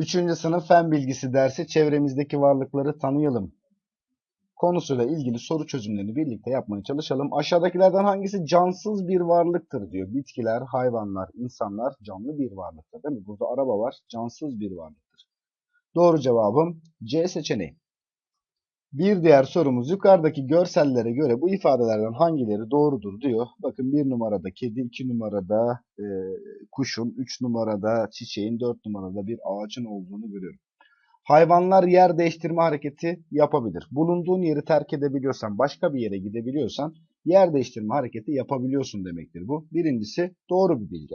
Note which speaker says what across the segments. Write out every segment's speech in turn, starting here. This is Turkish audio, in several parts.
Speaker 1: Üçüncü sınıf fen bilgisi dersi çevremizdeki varlıkları tanıyalım konusuyla ilgili soru çözümlerini birlikte yapmaya çalışalım. Aşağıdakilerden hangisi cansız bir varlıktır diyor. Bitkiler, hayvanlar, insanlar canlı bir varlıktır değil mi? Burada araba var, cansız bir varlıktır. Doğru cevabım C seçeneği. Bir diğer sorumuz yukarıdaki görsellere göre bu ifadelerden hangileri doğrudur diyor. Bakın bir numarada kedi, iki numarada e, kuşun, üç numarada çiçeğin, dört numarada bir ağacın olduğunu görüyorum. Hayvanlar yer değiştirme hareketi yapabilir. Bulunduğun yeri terk edebiliyorsan, başka bir yere gidebiliyorsan yer değiştirme hareketi yapabiliyorsun demektir bu. Birincisi doğru bir bilgi.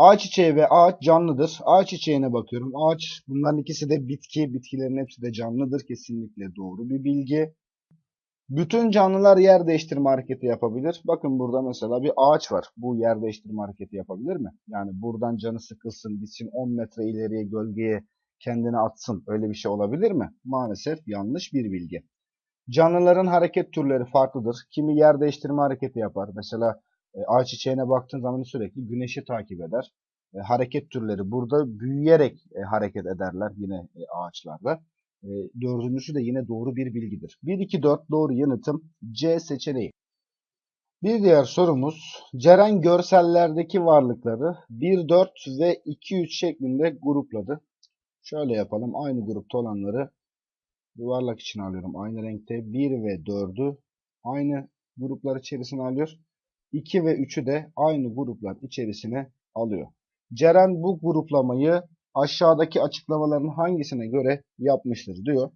Speaker 1: Ağaç çiçeği ve ağaç canlıdır. Ağaç çiçeğine bakıyorum. Ağaç bunların ikisi de bitki. Bitkilerin hepsi de canlıdır. Kesinlikle doğru bir bilgi. Bütün canlılar yer değiştirme hareketi yapabilir. Bakın burada mesela bir ağaç var. Bu yer değiştirme hareketi yapabilir mi? Yani buradan canı sıkılsın, gitsin 10 metre ileriye gölgeye kendini atsın. Öyle bir şey olabilir mi? Maalesef yanlış bir bilgi. Canlıların hareket türleri farklıdır. Kimi yer değiştirme hareketi yapar. Mesela e, ağaç çiçeğine baktığın zaman sürekli güneşi takip eder. E, hareket türleri burada büyüyerek e, hareket ederler yine e, ağaçlarda. Dördüncüsü de yine doğru bir bilgidir. 1, 2, 4 doğru yanıtım C seçeneği. Bir diğer sorumuz Ceren görsellerdeki varlıkları 1, 4 ve 2, 3 şeklinde grupladı. Şöyle yapalım. Aynı grupta olanları yuvarlak için alıyorum. Aynı renkte 1 ve 4'ü aynı gruplar içerisine alıyor. 2 ve 3'ü de aynı gruplar içerisine alıyor. Ceren bu gruplamayı aşağıdaki açıklamaların hangisine göre yapmıştır diyor.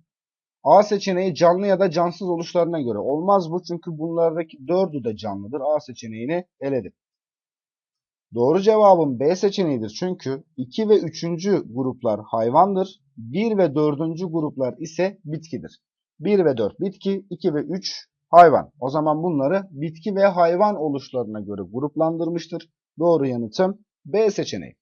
Speaker 1: A seçeneği canlı ya da cansız oluşlarına göre. Olmaz bu çünkü bunlardaki 4'ü de canlıdır. A seçeneğini eledim. Doğru cevabım B seçeneğidir. Çünkü 2 ve 3. gruplar hayvandır. 1 ve 4. gruplar ise bitkidir. 1 ve 4 bitki, 2 ve 3 hayvan. O zaman bunları bitki ve hayvan oluşlarına göre gruplandırmıştır. Doğru yanıtım B seçeneği.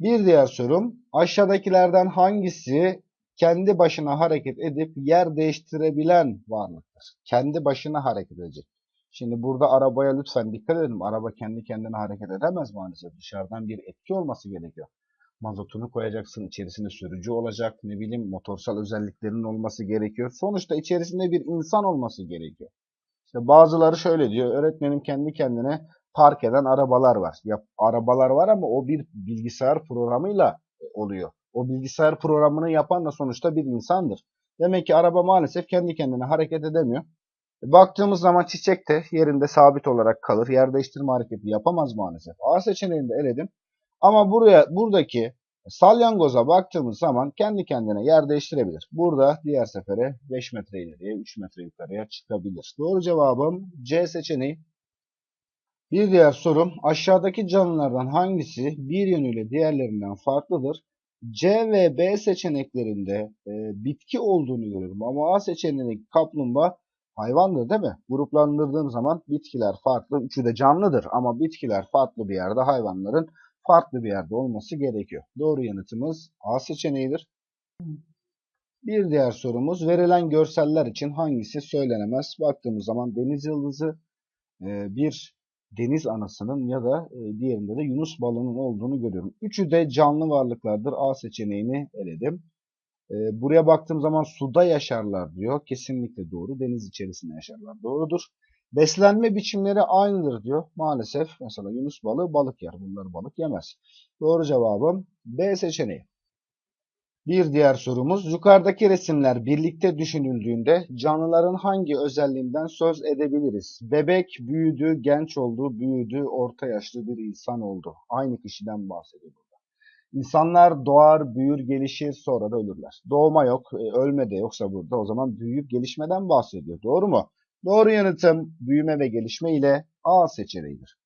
Speaker 1: Bir diğer sorum aşağıdakilerden hangisi kendi başına hareket edip yer değiştirebilen varlıktır? Kendi başına hareket edecek. Şimdi burada arabaya lütfen dikkat edelim. Araba kendi kendine hareket edemez maalesef. Dışarıdan bir etki olması gerekiyor. Mazotunu koyacaksın, içerisinde sürücü olacak, ne bileyim motorsal özelliklerinin olması gerekiyor. Sonuçta içerisinde bir insan olması gerekiyor. İşte bazıları şöyle diyor, öğretmenim kendi kendine park eden arabalar var. Ya, arabalar var ama o bir bilgisayar programıyla oluyor. O bilgisayar programını yapan da sonuçta bir insandır. Demek ki araba maalesef kendi kendine hareket edemiyor. Baktığımız zaman çiçek de yerinde sabit olarak kalır. Yer değiştirme hareketi yapamaz maalesef. A seçeneğini de eledim. Ama buraya buradaki salyangoza baktığımız zaman kendi kendine yer değiştirebilir. Burada diğer sefere 5 metre ileriye 3 metre yukarıya çıkabilir. Doğru cevabım C seçeneği. Bir diğer sorum aşağıdaki canlılardan hangisi bir yönüyle diğerlerinden farklıdır? C ve B seçeneklerinde e, bitki olduğunu görüyorum ama A seçeneğindeki kaplumbağa hayvandır değil mi? Gruplandırdığım zaman bitkiler farklı. Üçü de canlıdır ama bitkiler farklı bir yerde, hayvanların farklı bir yerde olması gerekiyor. Doğru yanıtımız A seçeneğidir. Bir diğer sorumuz verilen görseller için hangisi söylenemez? Baktığımız zaman deniz yıldızı e, bir deniz anasının ya da e, diğerinde de yunus balığının olduğunu görüyorum. Üçü de canlı varlıklardır. A seçeneğini eledim. E, buraya baktığım zaman suda yaşarlar diyor. Kesinlikle doğru. Deniz içerisinde yaşarlar. Doğrudur. Beslenme biçimleri aynıdır diyor. Maalesef mesela yunus balığı balık yer. Bunlar balık yemez. Doğru cevabım B seçeneği. Bir diğer sorumuz yukarıdaki resimler birlikte düşünüldüğünde canlıların hangi özelliğinden söz edebiliriz? Bebek büyüdü, genç oldu, büyüdü, orta yaşlı bir insan oldu. Aynı kişiden bahsediyor burada. İnsanlar doğar, büyür, gelişir, sonra da ölürler. Doğma yok, e, ölme de yoksa burada o zaman büyüyüp gelişmeden bahsediyor. Doğru mu? Doğru yanıtım büyüme ve gelişme ile A seçeneğidir.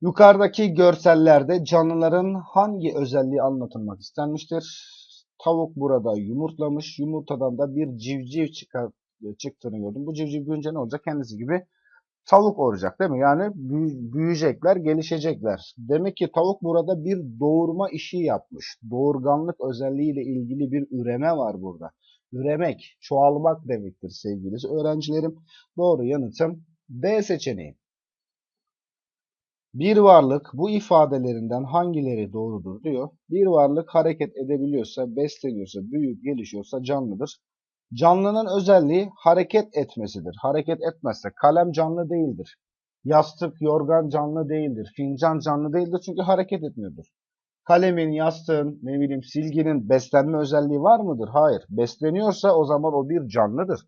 Speaker 1: Yukarıdaki görsellerde canlıların hangi özelliği anlatılmak istenmiştir? Tavuk burada yumurtlamış. Yumurtadan da bir civciv çıktığını gördüm. Bu civciv büyünce ne olacak? Kendisi gibi tavuk olacak değil mi? Yani büyüyecekler, gelişecekler. Demek ki tavuk burada bir doğurma işi yapmış. Doğurganlık özelliğiyle ilgili bir üreme var burada. Üremek, çoğalmak demektir sevgili öğrencilerim. Doğru yanıtım B seçeneği. Bir varlık bu ifadelerinden hangileri doğrudur diyor. Bir varlık hareket edebiliyorsa, besleniyorsa, büyüyüp gelişiyorsa canlıdır. Canlının özelliği hareket etmesidir. Hareket etmezse kalem canlı değildir. Yastık, yorgan canlı değildir. Fincan canlı değildir çünkü hareket etmiyordur. Kalemin, yastığın, ne bileyim silginin beslenme özelliği var mıdır? Hayır. Besleniyorsa o zaman o bir canlıdır.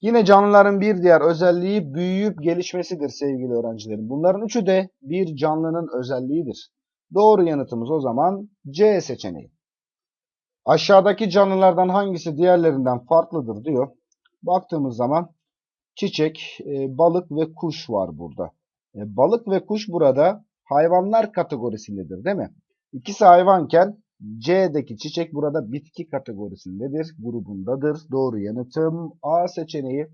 Speaker 1: Yine canlıların bir diğer özelliği büyüyüp gelişmesidir sevgili öğrencilerim. Bunların üçü de bir canlının özelliğidir. Doğru yanıtımız o zaman C seçeneği. Aşağıdaki canlılardan hangisi diğerlerinden farklıdır diyor. Baktığımız zaman çiçek, e, balık ve kuş var burada. E, balık ve kuş burada hayvanlar kategorisindedir değil mi? İkisi hayvanken C'deki çiçek burada bitki kategorisindedir, grubundadır. Doğru yanıtım A seçeneği.